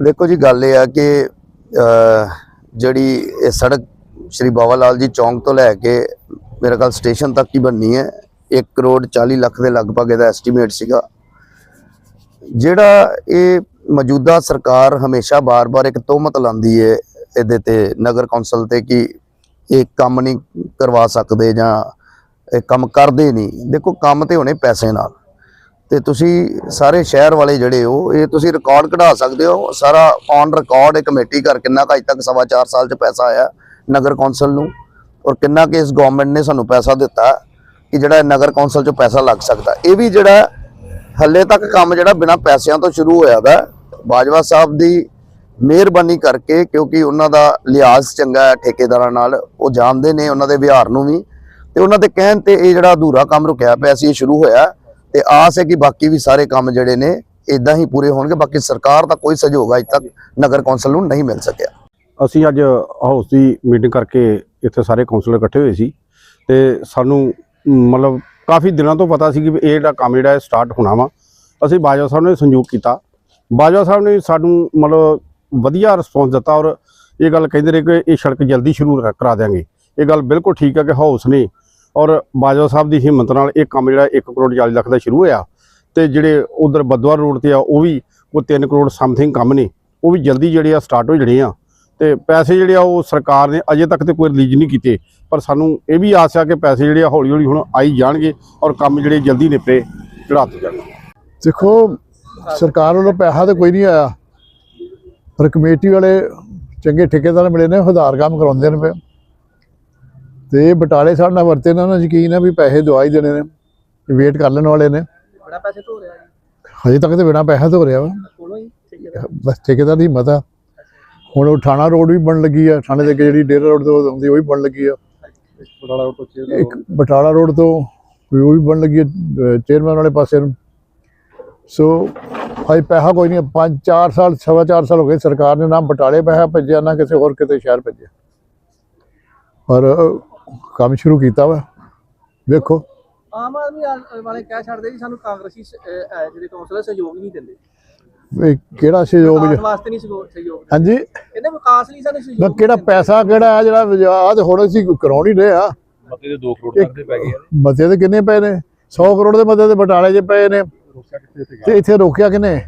ਦੇਖੋ ਜੀ, ਗੱਲ ਇਹ ਆ ਕਿ ਜਿਹੜੀ ਇਹ ਸੜਕ ਸ਼੍ਰੀ ਬਾਵਾ ਲਾਲ ਜੀ ਚੌਂਕ ਤੋਂ ਲੈ ਕੇ ਮੇਰੇ ਖਿਆਲ ਸਟੇਸ਼ਨ ਤੱਕ ਹੀ ਬਣਨੀ ਹੈ। 1 ਕਰੋੜ 40 ਲੱਖ ਦੇ ਲਗਭਗ ਇਹਦਾ ਐਸਟੀਮੇਟ ਸੀਗਾ। ਜਿਹੜਾ ਇਹ ਮੌਜੂਦਾ ਸਰਕਾਰ ਹਮੇਸ਼ਾ ਬਾਰ-ਬਾਰ ਇੱਕ ਤੋਹਮਤ ਲਾਉਂਦੀ ਹੈ ਇਹਦੇ ਤੇ ਨਗਰ ਕੌਂਸਲ ਤੇ ਕਿ ਇਹ ਕੰਮ ਨਹੀਂ ਕਰਵਾ ਸਕਦੇ ਜਾਂ ਇਹ ਕੰਮ ਕਰਦੇ ਨਹੀਂ। ਦੇਖੋ, ਕੰਮ ਤੇ ਹੋਣੇ ਪੈਸੇ ਨਾਲ। ਤੇ ਤੁਸੀਂ ਸਾਰੇ ਸ਼ਹਿਰ ਵਾਲੇ ਜਿਹੜੇ ਹੋ, ਇਹ ਤੁਸੀਂ ਰਿਕਾਰਡ ਕਢਾ ਸਕਦੇ ਹੋ। ਸਾਰਾ ਔਨ ਰਿਕਾਰਡ ਇਹ ਕਮੇਟੀ ਕਰ ਕਿੰਨਾ ਕੁ ਅਜ ਤੱਕ ਸਵਾ ਚਾਰ ਸਾਲ ਚ ਪੈਸਾ ਆਇਆ ਨਗਰ ਕੌਂਸਲ ਨੂੰ, ਔਰ ਕਿੰਨਾ ਕਿ ਇਸ ਗਵਰਨਮੈਂਟ ਨੇ ਸਾਨੂੰ ਪੈਸਾ ਦਿੱਤਾ ਕਿ ਜਿਹੜਾ ਨਗਰ ਕੌਂਸਲ ਚੋਂ ਪੈਸਾ ਲੱਗ ਸਕਦਾ। ਇਹ ਵੀ ਜਿਹੜਾ ਹੱਲੇ ਤੱਕ ਕੰਮ ਜਿਹੜਾ ਬਿਨਾਂ ਪੈਸਿਆਂ ਤੋਂ ਸ਼ੁਰੂ ਹੋਇਆ ਦਾ ਬਾਜਵਾ ਸਾਹਿਬ ਦੀ ਮਿਹਰਬਾਨੀ ਕਰਕੇ, ਕਿਉਂਕਿ ਉਹਨਾਂ ਦਾ ਲਿਹਾਜ਼ ਚੰਗਾ ਹੈ ਠੇਕੇਦਾਰਾਂ ਨਾਲ, ਉਹ ਜਾਣਦੇ ਨੇ ਉਹਨਾਂ ਦੇ ਵਿਹਾਰ ਨੂੰ ਵੀ। ਤੇ ਉਹਨਾਂ ਦੇ ਕਹਿਣ ਤੇ ਇਹ ਜਿਹੜਾ ਅਧੂਰਾ ਕੰਮ ਰੁਕਿਆ ਪਿਆ ਸੀ, ਇਹ ਸ਼ੁਰੂ ਹੋਇਆ। ਤੇ ਆਸ ਹੈ ਕਿ ਬਾਕੀ ਵੀ ਸਾਰੇ ਕੰਮ ਜਿਹੜੇ ਨੇ ਇਦਾਂ ਹੀ ਪੂਰੇ ਹੋਣਗੇ, ਬਾਕੀ ਸਰਕਾਰ ਦਾ ਕੋਈ ਸਹਿਯੋਗ ਅਜ ਤੱਕ ਨਗਰ ਕੌਂਸਲ ਨੂੰ ਨਹੀਂ ਮਿਲ ਸਕਿਆ। ਅਸੀਂ ਅੱਜ ਹਾਊਸ ਦੀ ਮੀਟਿੰਗ ਕਰਕੇ ਇੱਥੇ ਸਾਰੇ ਕੌਂਸਲਰ ਇਕੱਠੇ ਹੋਏ ਸੀ ਤੇ ਸਾਨੂੰ ਮਤਲਬ ਕਾਫੀ ਦਿਨਾਂ ਤੋਂ ਪਤਾ ਸੀ ਕਿ ਵੀ ਇਹ ਜਿਹੜਾ ਕੰਮ ਜਿਹੜਾ ਸਟਾਰਟ ਹੋਣਾ ਵਾ। ਅਸੀਂ ਬਾਜਵਾ ਸਾਹਿਬ ਨੇ ਸੰਯੋਗ ਕੀਤਾ। ਬਾਜਵਾ ਸਾਹਿਬ ਨੇ ਸਾਨੂੰ ਮਤਲਬ ਵਧੀਆ ਰਿਸਪੌਂਸ ਦਿੱਤਾ ਔਰ ਇਹ ਗੱਲ ਕਹਿੰਦੇ ਰਹੇ ਕਿ ਇਹ ਸੜਕ ਜਲਦੀ ਸ਼ੁਰੂ ਰ- ਕਰਾ ਦਿਆਂਗੇ। ਇਹ ਗੱਲ ਬਿਲਕੁਲ ਠੀਕ ਹੈ ਕਿ ਹਾਊਸ ਨੇ ਔਰ ਬਾਜਵਾ ਸਾਹਿਬ ਦੀ ਹਿੰਮਤ ਨਾਲ ਇਹ ਕੰਮ ਜਿਹੜਾ 1 ਕਰੋੜ 40 ਲੱਖ ਦਾ ਸ਼ੁਰੂ ਹੋਇਆ ਤੇ ਜਿਹੜੇ ਉਧਰ ਬਦਵਾਰ ਰੋਡ ਤੇ ਆ, ਉਹ ਵੀ ਉਹ 3 ਕਰੋੜ ਸਮਥਿੰਗ ਕੰਮ ਨੇ, ਉਹ ਵੀ ਜਲਦੀ ਜਿਹੜੇ ਆ ਸਟਾਰਟ ਹੋ ਜਣੇ ਆ। ਤੇ ਪੈਸੇ ਜਿਹੜੇ ਆ, ਉਹ ਸਰਕਾਰ ਨੇ ਅਜੇ ਤੱਕ ਤੇ ਕੋਈ ਰਿਲੀਜ਼ ਨਹੀਂ ਕੀਤੇ, ਪਰ ਸਾਨੂੰ ਇਹ ਵੀ ਆਸ ਆ ਕਿ ਪੈਸੇ ਜਿਹੜੇ ਆ ਹੌਲੀ ਹੌਲੀ ਹੁਣ ਆਈ ਜਾਣਗੇ ਔਰ ਕੰਮ ਜਿਹੜੇ ਜਲਦੀ ਨਿਪਰੇ ਚੜਾ ਜਾਣਗੇ ਦੇਖੋ, ਸਰਕਾਰ ਵੱਲੋਂ ਪੈਸਾ ਤਾਂ ਕੋਈ ਨਹੀਂ ਆਇਆ, ਪਰ ਕਮੇਟੀ ਵਾਲੇ ਚੰਗੇ ਠੇਕੇਦਾਰ ਮਿਲੇ ਨੇ ਹਜ਼ਾਰ ਕੰਮ ਕਰਾਉਂਦੇ ਨੇ ਪਏ ਤੇ ਇਹ ਬਟਾਲੇ ਸਾਡੇ ਨਾਲ ਵਰਤੇ ਨੇ ਉਹਨਾਂ ਨੂੰ ਯਕੀਨ ਹੈ ਵੀ ਪੈਸੇ ਦਵਾ ਹੀ ਦੇਣੇ ਨੇ ਵੇਟ ਕਰ ਲੈਣ ਵਾਲੇ ਨੇ। ਬੜਾ ਪੈਸੇ ਧੋ ਰਿਹਾ ਹਜੇ ਤੱਕ ਤੇ ਬਿਨਾ ਪੈਸਾ ਤੋਂ ਰਿਹਾ ਵਾ। ਬਸ ਠੇਕੇਦਾਰ ਦੀ ਹਿੰਮਤ ਆ। ਹੁਣ ਉਹ ਥਾਣਾ ਰੋਡ ਵੀ ਬਣ ਲੱਗੀ ਆ ਥਾਣੇ ਦੇ ਅੱਗੇ ਜਿਹੜੀ ਡੇਰਾ ਰੋਡ ਤੋਂ ਆਉਂਦੀ ਉਹ ਵੀ ਬਣ ਲੱਗੀ ਆ। ਇੱਕ ਬਟਾਲਾ ਰੋਡ ਤੋਂ ਵੀ ਉਹ ਵੀ ਬਣ ਲੱਗੀ ਚੇਅਰਮੈਨ ਵਾਲੇ ਪਾਸੇ ਨੂੰ। ਸੋ ਹਜੇ ਪੈਸਾ ਕੋਈ ਨਹੀਂ 5 4 ਸਾਲ ਸਵਾ ਚਾਰ ਸਾਲ ਹੋ ਗਏ ਸਰਕਾਰ ਨੇ ਨਾ ਬਟਾਲੇ ਪੈਸਾ ਭੇਜਿਆ ਨਾ ਕਿਸੇ ਹੋਰ ਕਿਤੇ ਸ਼ਹਿਰ ਭੇਜਿਆ। ਪਰ ਕੰਮ ਸ਼ੁਰੂ ਕੀਤਾ ਵਾ। ਵੇਖੋ। ਆਮ ਆਦਮੀ ਆ- ਵਾਲੇ ਕਹਿ ਛੱਡਦੇ ਜੀ ਸਾਨੂੰ ਕਾਂਗਰਸੀ ਸ- ਅਹ, ਅਹ, ਜਿਹੜੇ ਕੌਂਸਲਰ ਸਹਿਯੋਗ ਹੀ ਨਹੀਂ ਦਿੰਦੇ। ਇਹ ਕਿਹੜਾ ਸਹਿਯੋਗ ਵਿਕਾਸ ਜ- ਵਾਸਤੇ ਨਹੀਂ ਸਹਿਯੋਗ ਸਹਿਯੋਗ ਦਿੰਦੇ। ਹਾਂਜੀ। ਕਹਿੰਦੇ ਵਿਕਾਸ ਲਈ ਸਾਨੂੰ ਨਾ ਸਹਿਯੋਗ ਕਿਹੜਾ ਨਹੀਂ ਦਿੰਦੇ। ਪੈਸਾ ਕਿਹੜਾ ਆ ਜਿਹੜਾ ਆ ਤੇ ਹੁਣ ਅਸੀਂ ਕਰਾਉਣ ਹੀ ਰਹੇ ਆ। ਮਤੇ ਦੇ 2 ਕਰੋੜ ਇੱਕ- ਕਰਦੇ ਪੈ ਗਏ ਆ। ਮਤੇ ਤੇ ਕਿੰਨੇ ਪਏ ਨੇ? 100 ਕਰੋੜ ਦੇ ਮਤੇ ਤੇ ਬਟਾਲੇ 'ਚ ਪਏ ਨੇ। ਤੇ ਇੱਥੇ ਰੋਕਿਆ ਕਿਨੇ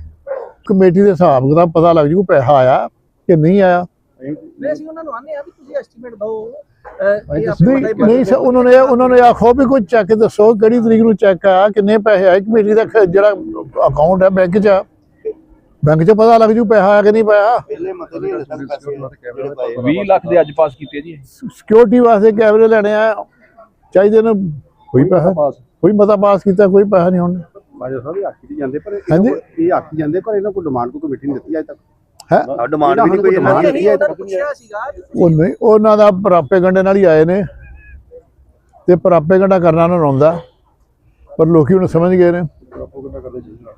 ਕਮੇਟੀ ਦੇ ਹਿਸਾਬ ਕਿਤਾਬ ਪਤਾ ਲੱਗ ਜੂ ਪੈਸਾ ਆਇਆ ਕਿ ਨਹੀਂ ਆਇਆ। ਨਹੀਂ ਅਸੀਂ ਉਹਨਾਂ ਨੂੰ ਆਨੇ ਆ ਵੀ ਤੁਸੀਂ ਐਸਟੀਮੇਟ ਦਿਓ ਅਹ, ਇਹ ਆਪਣੇ ਨਹੀਂ ਪਤਾ ਹੀ ਨਹੀਂ ਸਰ ਉਹਨਾਂ ਨੇ ਉਹਨਾਂ ਨੇ ਆਖੋ ਵੀ ਕੋਈ ਚੈੱਕ ਦੱਸੋ ਕਿਹੜੀ ਤਰੀਕ ਨੂੰ ਚੈੱਕ ਆਇਆ ਕਿੰਨੇ ਪੈਸੇ ਆਏ ਕਮੇਟੀ ਦਾ ਖ- ਜਿਹੜਾ ਅਕਾਊਂਟ ਹੈ ਬੈਂਕ 'ਚ ਬੈਂਕ 'ਚ ਪਤਾ ਲੱਗ ਜੂ ਪੈਸਾ ਆਇਆ ਕਿ ਨਹੀਂ ਪਾਇਆ। 20 ਲੱਖ ਦੇ ਅੱਜ ਪਾਸ ਕੀਤੇ ਜੀ। ਸਿਕਿਉਰਿਟੀ ਵਾਸਤੇ ਕੈਮਰੇ ਲੈਣੇ ਆ। ਚਾਹੀਦੇ ਨੇ ਕੋਈ ਪੈਸਾ? ਕੋਈ ਮਤਾ ਪਾਸ। ਕੀਤਾ ਕੋਈ ਪੈਸਾ ਨਹੀਂ ਹੁਣ। ਬਾਜਵਾ ਸਾਹਿਬ ਇਹ ਆਖੀ ਜਾਂਦੇ ਪਰ ਹਾਂਜੀ। ਇਹ ਆਖੀ ਜਾਂਦੇ ਪਰ ਇਹਨਾਂ ਕੋਲ ਡਿਮਾਂਡ ਕੋਈ ਕਮੇਟੀ ਨਹੀਂ ਦਿੱਤੀ ਅਜੇ ਤੱਕ। ਹੈ? ਡਿਮਾਂਡ ਵੀ ਨਹੀਂ ਕੋਈ ਇਹਨਾਂ ਉਹਨਾਂ ਨੂੰ ਪੁੱਛਿਆ ਸੀਗਾ ਉਹ ਨਹੀਂ ਉਹਨਾਂ ਦਾ ਪਰਾਪੇ ਗੰਡੇ ਨਾਲ ਹੀ ਆਏ ਨੇ। ਤੇ ਪਰਾਪੇ ਗੰਡਾ ਕਰਨਾ ਉਹਨਾਂ ਨੂੰ ਆਉਂਦਾ। ਪਰ ਲੋਕੀ ਉਹਨੂੰ ਸਮਝ ਗਏ ਨੇ।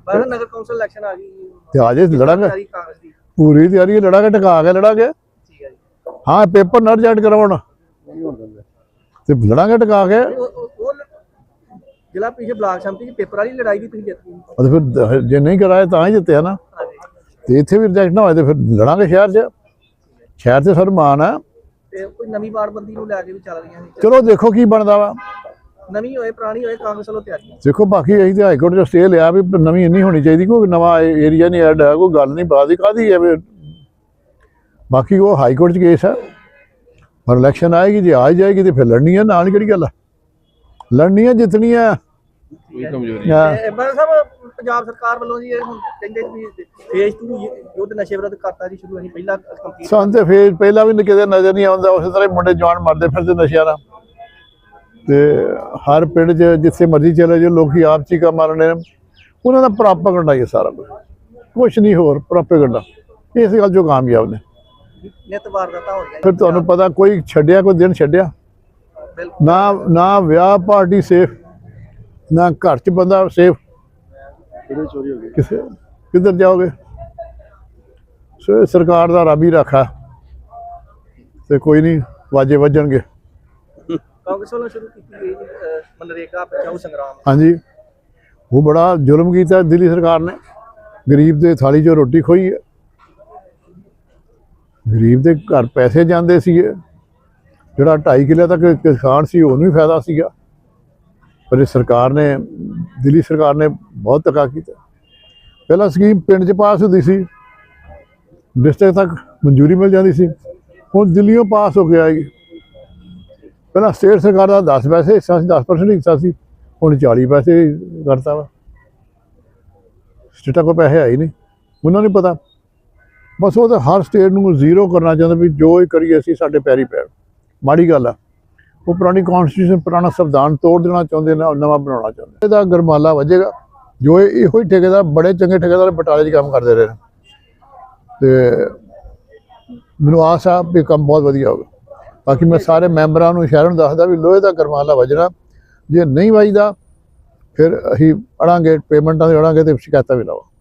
ਪਰ ਨਗਰ ਕੌਂਸਲ ਇਲੈਕਸ਼ਨ ਆ ਗਈ। ਤੇ ਆਜੇ ਲੜਾਂਗੇ। ਦੀ। ਪੂਰੀ ਤਿਆਰੀ ਹੈ ਲੜਾਂਗੇ ਟਕਾ ਕੇ ਲੜਾਂਗੇ। ਠੀਕ ਹੈ ਜੀ। ਹਾਂ ਪੇਪਰ ਨਾ ਰਿਜੈਕਟ ਕਰਾਉਣ। ਤੇ ਲੜਾਂਗੇ ਟਕਾ ਕੇ। ਜ਼ਿਲ੍ਹਾ ਪਿਛੇ ਬਲਾਕ ਸੰਮਤੀ ਚ ਪੇਪਰ ਵਾਲੀ ਲੜਾਈ ਵੀ ਤੁਸੀਂ ਜਿੱਤ ਗਏ। ਉਹ ਫਿਰ ਦ- ਜੇ ਨਹੀਂ ਕਰਾਏ ਤਾਂ ਹੀ ਜਿੱਤਿਆ ਨਾ। ਤੇ ਇੱਥੇ ਵੀ ਰਿਜੈਕਟ ਨਾ ਹੋਏ ਤੇ ਫਿਰ ਲੜਾਂਗੇ ਸ਼ਹਿਰ 'ਚ। ਸ਼ਹਿਰ 'ਚ ਸਰ ਮਾਨ ਆ। ਤੇ ਕੋਈ ਨਵੀਂ ਵਾਰਡਬੰਦੀ ਨੂੰ ਲੈ ਕੇ ਵੀ ਚੱਲ ਰਹੀਆਂ ਸੀ ਚਲੋ ਦੇਖੋ ਕੀ ਬਣਦਾ ਵਾ। ਨਵੀਂ ਹੋਏ ਪੁਰਾਣੀ ਹੋਏ ਕਾਂਗਰਸ ਵੱਲੋਂ ਤਿਆਰੀ। ਦੇਖੋ ਬਾਕੀ ਅਸੀਂ ਤੇ ਹਾਈ ਕੋਰਟ 'ਚ ਸਟੇ ਲਿਆ ਵੀ ਨਵੀਂ ਇੰਨੀ ਹੋਣੀ ਚਾਹੀਦੀ ਕੋਈ ਨਵਾਂ ਏਰੀਆ ਨਹੀਂ ਐਡ ਹੈ ਕੋਈ ਗੱਲ ਨਹੀਂ ਹੀ ਕਾਦੀ ਹੈ ਵੀ ਬਾਕੀ ਉਹ ਹਾਈ ਕੋਰਟ 'ਚ ਕੇਸ ਹੈ ਪਰ ਇਲੈਕਸ਼ਨ ਆਏਗੀ ਜੇ ਆ ਜਾਏਗੀ ਤੇ ਫਿਰ ਲੜਨੀ ਹੈ ਨਾਲ ਕਿਹੜੀ ਗੱਲ ਹੈ ਲੜਨੀ ਹੈ ਜਿੱਤਣੀ ਹੈ ਕੋਈ ਕਮਜ਼ੋਰੀ ਹਾਂ। ਬਾਦਲ ਸਾਹਿਬ ਪੰਜਾਬ ਸਰਕਾਰ ਵੱਲੋਂ ਜੀ ਇਹ ਹੁਣ ਕਹਿੰਦੇ ਵੀ ਫੇਜ਼ 2 ਯੁੱਧ ਨਸ਼ੇ ਵਿਰੁੱਧ ਕਰਤਾ ਜੀ ਸ਼ੁਰੂ ਅਸੀਂ ਪਹਿਲਾਂ ਕੰਪਲੀਟ ਸਾਨੂੰ ਤੇ ਫੇਰ ਪਹਿਲਾਂ ਵੀ ਕਿਤੇ ਨਜ਼ਰ ਨਹੀਂ ਆਉਂਦਾ ਉਸੇ ਤਰ੍ਹਾਂ ਹੀ ਮੁੰਡੇ ਜਵਾਨ ਮਰਦੇ ਫਿਰਦੇ ਨਸ਼ਿਆਂ ਨਾਲ। ਤੇ ਹਰ ਪਿੰਡ 'ਚ ਜਿੱਥੇ ਮਰਜ਼ੀ ਚਲੇ ਜਾਓ ਲੋਕੀ ਆਪ ਚੀਕਾ ਮਾਰਨੇ ਨੇ। ਉਹਨਾਂ ਦਾ ਪ੍ਰਾਪਗੰਡਾ ਹੀ ਸਾਰਾ ਕੁਝ ਨਹੀਂ ਹੋਰ ਪ੍ਰਾਪਗੰਡਾ ਇਸ ਗੱਲ ਜੋ ਕਾਮਯਾਬ ਨੇ। ਨਿਤ ਵਾਰਦਾਤਾਂ ਹੋ ਰਹੀਆਂ ਫਿਰ ਤੁਹਾਨੂੰ ਪਤਾ ਕੋਈ ਛੱਡਿਆ ਕੋਈ ਦਿਨ ਛੱਡਿਆ? ਨਾ ਨਾ ਵਿਆਹ ਪਾਰਟੀ ਸੇਫ ਨਾ ਘਰ 'ਚ ਬੰਦਾ ਸੇਫ ਕਿਹੜੇ ਚੋਰੀ ਹੋ ਗਏ ਕਿਸੇ ਕਿੱਧਰ ਜਾਓਗੇ? ਸੋ ਸਰਕਾਰ ਦਾ ਰੱਬ ਹੀ ਰੱਖਾ। ਤੇ ਕੋਈ ਨਹੀਂ ਵਾਜੇ ਵੱਜਣਗੇ। ਕਾਂਗਰਸ ਵੱਲੋਂ ਸ਼ੁਰੂ ਕੀਤੀ ਗਈ ਮਨਰੇਗਾ ਬਚਾਓ ਸੰਗਰਾਮ। ਹਾਂਜੀ। ਉਹ ਬੜਾ ਜ਼ੁਲਮ ਕੀਤਾ ਦਿੱਲੀ ਸਰਕਾਰ ਨੇ। ਗਰੀਬ ਦੇ ਥਾਲੀ 'ਚੋਂ ਰੋਟੀ ਖੋਈ ਹੈ। ਗਰੀਬ ਦੇ ਘਰ ਪੈਸੇ ਜਾਂਦੇ ਸੀਗੇ। ਜਿਹੜਾ 2.5 ਕਿੱਲੇ ਤੱਕ ਕਿਸਾਨ ਸੀ ਉਹਨੂੰ ਵੀ ਫਾਇਦਾ ਸੀਗਾ। ਪਰ ਇਹ ਸਰਕਾਰ ਨੇ, ਦਿੱਲੀ ਸਰਕਾਰ ਨੇ ਬਹੁਤ ਧੱਕਾ ਕੀਤਾ। ਪਹਿਲਾਂ ਸਕੀਮ ਪਿੰਡ 'ਚ ਪਾਸ ਹੁੰਦੀ ਸੀ ਡਿਸਟ੍ਰਿਕਟ ਤੱਕ ਮਨਜ਼ੂਰੀ ਮਿਲ ਜਾਂਦੀ ਸੀ, ਹੁਣ ਦਿੱਲੀੋਂ ਪਾਸ ਹੋ ਕੇ ਆਏਗੀ ਪਹਿਲਾਂ ਸਟੇਟ ਸਰਕਾਰ ਦਾ 10 ਪੈਸੇ ਹਿੱਸਾ ਸੀ 10% ਹਿੱਸਾ ਸੀ, ਹੁਣ 40 ਪੈਸੇ ਕਰਤਾ ਵਾ। ਸਟੇਟਾਂ ਕੋਲ ਪੈਸੇ ਹੈ ਹੀ ਨਹੀਂ, ਉਹਨਾਂ ਨੂੰ ਪਤਾ। ਬਸ ਉਹ ਤਾਂ ਹਰ ਸਟੇਟ ਨੂੰ ਜ਼ੀਰੋ ਕਰਨਾ ਚਾਹੁੰਦਾ ਵੀ ਜੋ ਹੀ ਕਰੀਏ ਅਸੀਂ, ਸਾਡੇ ਪੈਰੀ ਪੈਣ। ਮਾੜੀ ਗੱਲ ਆ। ਉਹ ਪੁਰਾਣੀ ਕਨਸਟੀਟਿਊਸ਼ਨ ਪੁਰਾਣਾ ਸੰਵਿਧਾਨ ਤੋੜ ਦੇਣਾ ਚਾਹੁੰਦੇ ਨੇ ਨਵਾਂ ਬਣਾਉਣਾ ਚਾਹੁੰਦੇ ਇਹਦਾ ਗਰਮਾਲਾ ਵੱਜੇਗਾ, ਜੋ ਇਹੋ ਹੀ ਠੇਕੇਦਾਰ, ਬੜੇ ਚੰਗੇ ਠੇਕੇਦਾਰ ਬਟਾਲੇ 'ਚ ਕੰਮ ਕਰਦੇ ਰਹੇ ਨੇ। ਤੇ ਮੈਨੂੰ ਆਸ ਆ ਵੀ ਕੰਮ ਬਹੁਤ ਵਧੀਆ ਹੋਗਾ ਬਾਕੀ ਮੈਂ ਸਾਰੇ ਮੈਂਬਰਾਂ ਨੂੰ, ਸ਼ਹਿਰਾਂ ਨੂੰ ਦੱਸਦਾ ਵੀ ਲੋਹੇ ਦਾ ਗਰਮਾਲਾ ਵੱਜਣਾ, ਜੇ ਨਹੀਂ ਵੱਜਦਾ, ਫਿਰ ਅਸੀਂ ਅੜਾਂਗੇ, ਪੇਮੈਂਟਾਂ ਦੇ ਅੜਾਂਗੇ ਤੇ ਸ਼ਿਕਾਇਤਾਂ ਵੀ ਲਾਵਾਂਗੇ।